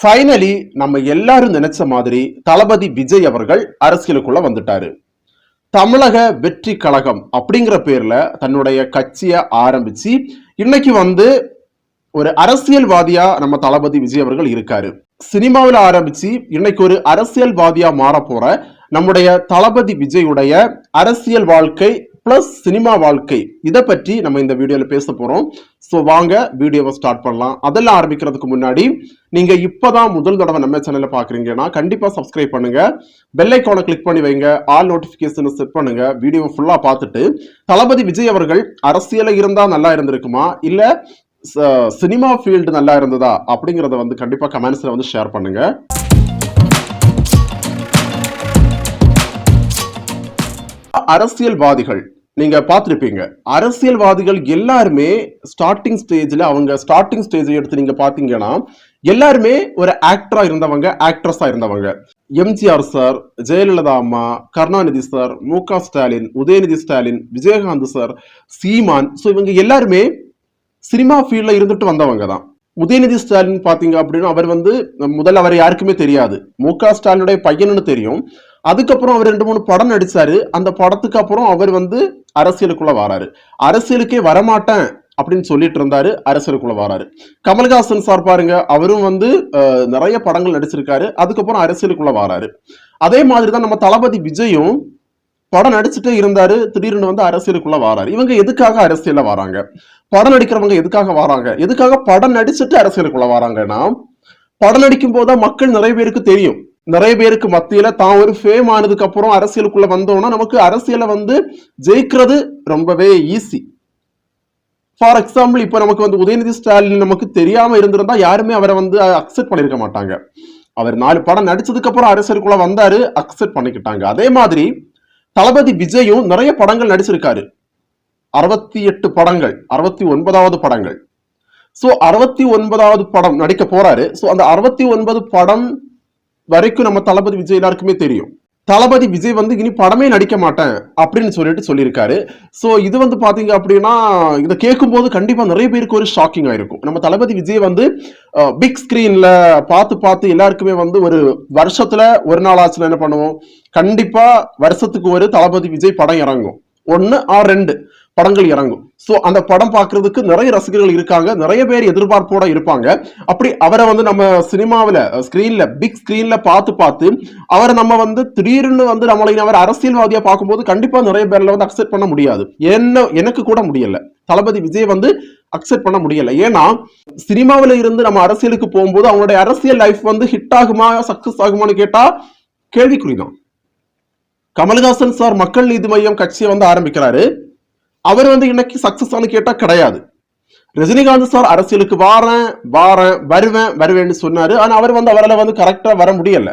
Finally நம்ம எல்லாரும் நினைச்ச மாதிரி தளபதி விஜய் அவர்கள் அரசியலுக்குள்ள வந்துட்டாரு. தமிழக வெற்றி கழகம் அப்படிங்கிற பேர்ல தன்னுடைய கட்சியை ஆரம்பிச்சு இன்னைக்கு வந்து ஒரு அரசியல்வாதியா நம்ம தளபதி விஜய் அவர்கள் இருக்காரு. சினிமாவில் ஆரம்பிச்சு இன்னைக்கு ஒரு அரசியல்வாதியா மாற போற நம்முடைய தளபதி விஜயுடைய அரசியல் வாழ்க்கை ப்ளஸ் சினிமா வாழ்க்கை. இதை பற்றி நம்ம இந்த வீடியோவில் பேச போகிறோம் ஸோ வாங்க வீடியோவை ஸ்டார்ட் பண்ணலாம். அதெல்லாம் ஆரம்பிக்கிறதுக்கு முன்னாடி நீங்கள் இப்போ தான் முதல் தடவை நம்ம சேனலில் பார்க்குறீங்கன்னா கண்டிப்பாக சப்ஸ்கிரைப் பண்ணுங்க. பெல் கிளிக் பண்ணி வைங்க. ஆல் நோட்டிஃபிகேஷனை செட் பண்ணுங்க. வீடியோவை ஃபுல்லாக பார்த்துட்டு தளபதி விஜய் அவர்கள் அரசியலில் இருந்தால் நல்லா இருந்திருக்குமா? இல்லை சினிமா ஃபீல்டு நல்லா இருந்ததா? அப்படிங்கிறத வந்து கண்டிப்பாக கமெண்ட்ஸில் வந்து ஷேர் பண்ணுங்கள் அரசியல்வாதிகள். நீங்க பார்த்துருப்பீங்க. அரசியல்வாதிகள் எல்லாருமே ஸ்டார்டிங் ஸ்டேஜ்ல அவங்க ஸ்டார்டிங் ஸ்டேஜ் எடுத்து நீங்க பாத்தீங்கன்னா எல்லாருமே ஒரு ஆக்டரா இருந்தவங்க ஆக்ட்ரஸா இருந்தவங்க. எம்ஜிஆர் சார் ஜெயலலிதா அம்மா Karunanidhi sir Mu Ka Stalin Udhayanidhi Stalin Vijayakanth sir Seeman. So இவங்க எல்லாருமே சினிமா ஃபீல்ட்ல இருந்துட்டு வந்தவங்க தான். உதயநிதி ஸ்டாலின் பாத்தீங்க அப்படின்னா அவர் வந்து முதல்ல அவர் யாருக்குமே தெரியாது. மு க ஸ்டாலினுடைய பையனுன்னு தெரியும். அதுக்கப்புறம் அவர் ரெண்டு மூணு படம் நடிச்சாரு. அந்த படத்துக்கு அப்புறம் அவர் வந்து அரசியலுக்குள்ள வராரு. அரசியலுக்கே வரமாட்டேன் அப்படின்னு சொல்லிட்டு இருந்தாரு. அரசியலுக்குள்ள வராரு. கமல்ஹாசன் சார் பாருங்க அவரும் வந்து நிறைய படங்கள் நடிச்சிருக்காரு. அதுக்கப்புறம் அரசியலுக்குள்ள வராரு. அதே மாதிரி தான் நம்ம தளபதி விஜயும் படம் நடிச்சுட்டே இருந்தாரு திடீர்னு வந்து அரசியலுக்குள்ள வராரு. இவங்க எதுக்காக அரசியல்ல வராங்க? படம் நடிக்கிறவங்க எதுக்காக வராங்க? எதுக்காக படம் நடிச்சுட்டு அரசியலுக்குள்ள வராங்கன்னா படம் நடிக்கும் போதுதான் மக்கள் நிறைய பேருக்கு தெரியும். நிறைய பேருக்கு மத்தியில தான் ஒரு ஃபேம் ஆனதுக்கு அப்புறம் அரசியலுக்குள்ள வந்தோம்னா நமக்கு அரசியலை வந்து ஜெயிக்கிறது ரொம்பவே ஈஸி ஃபார் எக்ஸாம்பிள் இப்போ நமக்கு வந்து உதயநிதி ஸ்டாலின் நமக்கு தெரியாம இருந்திருந்தா யாருமே அவரை வந்து அக்செப்ட் பண்ணிருக்க மாட்டாங்க. அவர் நாலு படம் நடிச்சதுக்கு அப்புறம் அரசியலுக்குள்ள வந்தாரு அக்செப்ட் பண்ணிக்கிட்டாங்க. அதே மாதிரி தளபதி விஜயும் நிறைய படங்கள் நடிச்சிருக்காரு. அறுபத்தி எட்டு படங்கள் அறுபத்தி ஒன்பதாவது படங்கள். ஸோ அறுபத்தி ஒன்பதாவது படம் நடிக்க போறாரு. ஸோ அந்த அறுபத்தி ஒன்பது படம் வரைக்கும் நம்ம தளபதி விஜய் எல்லாருக்குமே தெரியும். தளபதி விஜய் வந்து இனி படமே நடிக்க மாட்டேன் அப்படின்னு சொல்லிட்டு சொல்லியிருக்காரு. ஸோ இது வந்து பார்த்தீங்க அப்படின்னா இதை கேட்கும்போது கண்டிப்பாக நிறைய பேருக்கு ஒரு ஷாக்கிங் ஆயிருக்கும் நம்ம தளபதி விஜய் வந்து பிக் ஸ்க்ரீனில் பார்த்து பார்த்து எல்லாருக்குமே வந்து ஒரு வருஷத்தில் ஒரு நாள் ஆச்சுல என்ன பண்ணுவோம்? கண்டிப்பாக வருஷத்துக்கு ஒரு தளபதி விஜய் படம் இறங்கும். ஒன்று ஆர் ரெண்டு. படங்கள் இறங்கும். ஸோ அந்த படம் பார்க்கறதுக்கு நிறைய ரசிகர்கள் இருக்காங்க. நிறைய பேர் எதிர்பார்ப்போட இருப்பாங்க. அப்படி அவரை வந்து நம்ம சினிமாவில் ஸ்க்ரீனில் பிக் ஸ்க்ரீனில் பார்த்து பார்த்து அவரை நம்ம வந்து திடீர்னு வந்து நம்மளை அவர் அரசியல்வாதியாக பார்க்கும்போது கண்டிப்பாக நிறைய பேரில் வந்து அக்செப்ட் பண்ண முடியாது. என்ன எனக்கு கூட முடியல. தளபதி விஜய் வந்து அக்செப்ட் பண்ண முடியலை. ஏன்னா சினிமாவில் இருந்து நம்ம அரசியலுக்கு போகும்போது அவங்களுடைய அரசியல் லைஃப் வந்து ஹிட் ஆகுமா சக்சஸ் ஆகுமான்னு கேட்டா கேள்விக்குறிதான் கமல்ஹாசன் சார் மக்கள் நீதி மையம் கட்சியை வந்து ஆரம்பிக்கிறாரு. அவர் வந்து இன்னைக்கு சக்சஸ் ஆனு கேட்டா கிடையாது. ரஜினிகாந்த் சார் அரசியலுக்கு வாரேன் வாரேன் வருவேன் வருவேன்னு சொன்னாரு. ஆனா அவர் வந்து அவரால் வந்து கரெக்டா வர முடியல.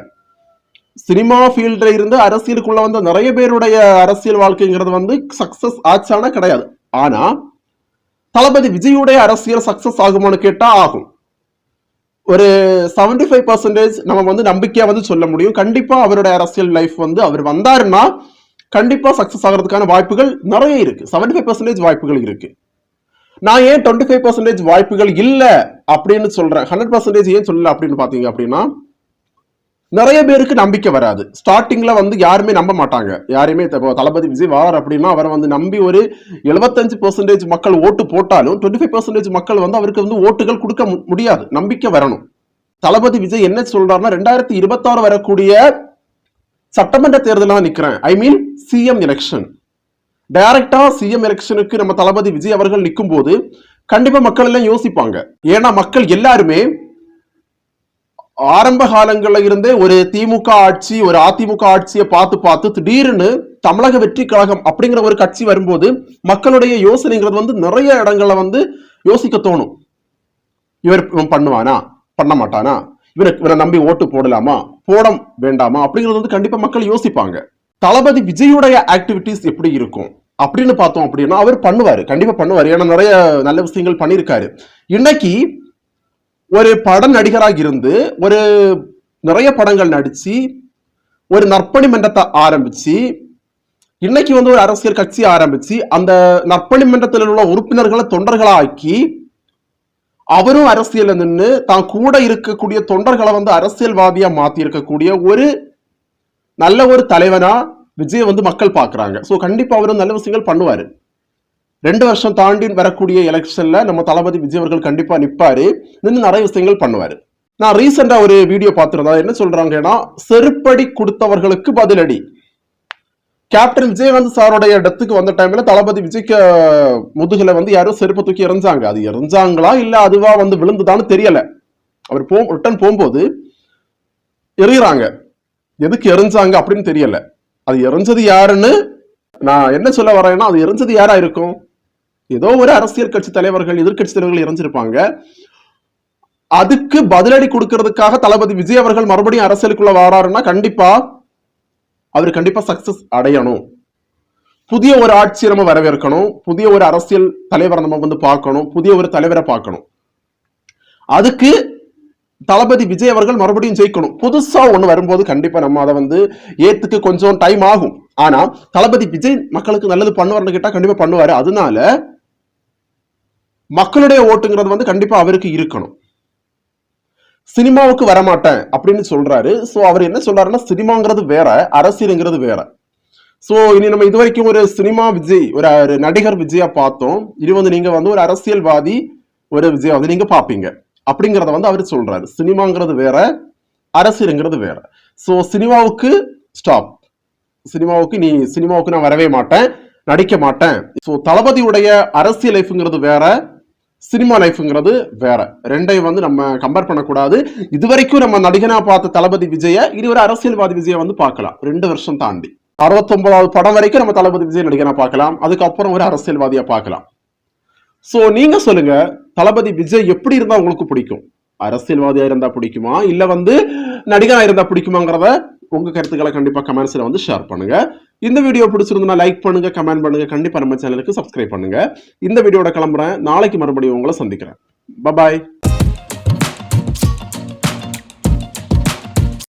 சினிமா ஃபீல்டில் இருந்து அரசியலுக்குள்ள வந்த நிறைய பேருடைய அரசியல் வாழ்க்கைங்கிறது வந்து சக்சஸ் ஆச்சானா கிடையாது. ஆனா தளபதி விஜயுடைய அரசியல் சக்சஸ் ஆகுமான்னு கேட்டா ஆகும். ஒரு 75% ஃபைவ் பர்சன்டேஜ் நம்ம வந்து நம்பிக்கையா வந்து சொல்ல முடியும். கண்டிப்பா அவருடைய அரசியல் லைஃப் வந்து அவர் வந்தாருன்னா கண்டிப்பா சக்சஸ் ஆகிறதுக்கான வாய்ப்புகள் நிறைய இருக்கு. 75% ஃபைவ் பர்சன்டேஜ் வாய்ப்புகள் இருக்கு. நான் ஏன் டுவெண்ட்டி ஃபைவ் பர்சன்டேஜ் வாய்ப்புகள் இல்லை அப்படின்னு சொல்றேன். ஹண்ட்ரட் பர்சன்டேஜ் ஏன் சொல்லல அப்படின்னு பாத்தீங்க அப்படின்னா நிறைய பேருக்கு நம்பிக்கை வராது. ஸ்டார்டிங்ல வந்து யாருமே நம்ப மாட்டாங்க. யாருமே இப்போ தளபதி விஜய் வார் அப்படின்னா அவரை வந்து நம்பி ஒரு எழுபத்தஞ்சு பெர்சன்டேஜ் மக்கள் ஓட்டு போட்டாலும் டுவெண்ட்டி ஃபைவ் பர்சன்டேஜ் மக்கள் வந்து அவருக்கு வந்து ஓட்டுகள் கொடுக்க முடியாது. நம்பிக்கை வரணும். தளபதி விஜய் என்ன சொல்றாருன்னா ரெண்டாயிரத்தி இருபத்தாறு வரக்கூடிய சட்டமன்ற தேர்தலில் நிக்கிறேன். ஐ மீன் சிஎம் எலெக்ஷன் டைரக்டா சிஎம் எலெக்ஷனுக்கு நம்ம தளபதி விஜய் அவர்கள் நிற்கும் போது கண்டிப்பா மக்கள் எல்லாம் யோசிப்பாங்க. ஏன்னா மக்கள் எல்லாருமே ஆரம்ப காலங்கள்ல இருந்தே ஒரு திமுக ஆட்சி ஒரு அதிமுக ஆட்சியை பார்த்து பார்த்து திடீர்னு தமிழக வெற்றி கழகம் அப்படிங்கிற ஒரு கட்சி வரும்போது மக்களுடைய யோசனைங்கிறது வந்து நிறைய இடங்கள்ல வந்து யோசிக்க தோணும். இவர் பண்ணுவானா? பண்ண மாட்டானா? இவரை இவரை நம்பி ஓட்டு போடலாமா? போட வேண்டாமா? அப்படிங்கிறது வந்து கண்டிப்பா மக்கள் யோசிப்பாங்க. தளபதி விஜயுடைய ஆக்டிவிட்டிஸ் எப்படி இருக்கும்? அப்படின்னு பார்த்தோம் அப்படின்னா அவர் பண்ணுவாரு. கண்டிப்பா பண்ணுவாரு. ஏன்னா நிறைய நல்ல விஷயங்கள் பண்ணியிருக்காரு. இன்னைக்கு ஒரு பட நடிகராக இருந்து ஒரு நிறைய படங்கள் நடிச்சு ஒரு நற்பணி மன்றத்தை ஆரம்பிச்சு இன்னைக்கு வந்து ஒரு அரசியல் கட்சி ஆரம்பிச்சு அந்த நற்பணி மன்றத்தில் உள்ள உறுப்பினர்களை தொண்டர்களாக்கி அவரும் அரசியல்ல நின்று தான் கூட இருக்கக்கூடிய தொண்டர்களை வந்து அரசியல்வாதியா மாத்தி இருக்கக்கூடிய ஒரு நல்ல ஒரு தலைவனா விஜய் வந்து மக்கள் பாக்குறாங்க சோ கண்டிப்பா அவரும் நல்ல விஷயங்கள் பண்ணுவாரு. ரெண்டு வருஷம் தாண்டி வரக்கூடிய எலெக்ஷன்ல நம்ம தளபதி விஜய் அவர்கள் கண்டிப்பா நிப்பாரு. நின்று நிறைய விஷயங்கள் பண்ணுவாரு. நான் ரீசெண்டா ஒரு வீடியோ பார்த்திருந்தா என்ன சொல்றாங்கன்னா செருப்படி கொடுத்தவர்களுக்கு பதிலடி. கேப்டன் விஜயகாந்த் சாரோடைய இடத்துக்கு வந்த டைம்ல தளபதி விஜய்க்கு முதுகுல வந்து யாரோ செருப்பு தூக்கி எறிஞ்சாங்க. அது இறந்தாங்களா இல்ல அதுவா வந்து விழுந்துதான்னு தெரியல. அவர் போ ரிட்டர்ன் போகும்போது எறிகிறாங்க. எதுக்கு எரிஞ்சாங்க அப்படின்னு தெரியல. அது எரிஞ்சது யாருன்னு நான் என்ன சொல்ல வரேன்னா அது எரிஞ்சது யாரா இருக்கும்? ஏதோ ஒரு அரசியல் கட்சி தலைவர்கள் எதிர்க்கட்சி தலைவர்கள் இறஞ்சிருப்பாங்க அதுக்கு பதிலடி கொடுக்கறதுக்காக தளபதி விஜய் அவர்கள் மறுபடியும் அரசியலுக்குள்ள வராருன்னா கண்டிப்பா அவர் கண்டிப்பா சக்சஸ் அடையணும். புதிய ஒரு ஆட்சி நம்ம வரவேற்கணும். புதிய ஒரு அரசியல் தலைவரை நம்ம வந்து பார்க்கணும். புதிய ஒரு தலைவரை பார்க்கணும். அதுக்கு தளபதி விஜய் அவர்கள் மறுபடியும் ஜெயிக்கணும். புதுசா ஒண்ணு வரும்போது கண்டிப்பா நம்ம அதை வந்து ஏத்துக்கு கொஞ்சம் டைம் ஆகும். ஆனா தளபதி விஜய் மக்களுக்கு நல்லது பண்ணுவார்னு கேட்டா கண்டிப்பா பண்ணுவாரு. அதனால மக்களுடைய ஓட்டுங்கிறது வந்து கண்டிப்பா அவருக்கு இருக்கணும். சினிமாவுக்கு வரமாட்டேன் அப்படின்னு சொல்றாரு. ஸோ அவர் என்ன சொல்றாருன்னா சினிமாங்கிறது வேற அரசியலுங்கிறது வேற. ஸோ இனி நம்ம இது வரைக்கும் ஒரு சினிமா விஜய் ஒரு ஒரு நடிகர் விஜயா பார்த்தோம். இது வந்து நீங்க வந்து ஒரு அரசியல்வாதி ஒரு விஜய் வந்து நீங்க பாப்பீங்க அப்படிங்கிறத வந்து அவர் சொல்றாரு. சினிமாங்கிறது வேற அரசியலுங்கிறது வேற. ஸோ சினிமாவுக்கு ஸ்டாப் சினிமாவுக்கு நீ சினிமாவுக்கு நான் வரவே மாட்டேன் நடிக்க மாட்டேன். ஸோ தளபதியுடைய அரசியல் லைஃப்ங்கிறது வேற சினிமா லைஃப்ங்கிறது வேற. ரெண்டையும் வந்து நம்ம கம்பேர் பண்ணக்கூடாது. இது வரைக்கும் நம்ம நடிகனா பார்த்த தளபதி விஜய இனி ஒரு அரசியல்வாதி விஜய வந்து பார்க்கலாம். ரெண்டு வருஷம் தாண்டி. அறுபத்தொன்பதாவது படம் வரைக்கும் நம்ம தளபதி விஜய் நடிகனா பார்க்கலாம். அதுக்கப்புறம் ஒரு அரசியல்வாதியா பார்க்கலாம். சோ நீங்க சொல்லுங்க தளபதி விஜய் எப்படி இருந்தா உங்களுக்கு பிடிக்கும்? அரசியல்வாதியா இருந்தா பிடிக்குமா? இல்ல வந்து நடிகனா இருந்தா பிடிக்குமாங்கிறத உங்கள் கருத்துக்களை கண்டிப்பாக கமெண்ட்ஸில் வந்து ஷேர் பண்ணுங்கள் இந்த வீடியோ பிடிச்சிருந்தா லைக் பண்ணுங்க கமெண்ட் பண்ணுங்க. கண்டிப்பாக நம்ம சேனலுக்கு சப்ஸ்கிரைப் பண்ணுங்க. இந்த வீடியோட கிளம்புறேன். நாளைக்கு மறுபடியும் உங்களை சந்திக்கிறேன். பபாய்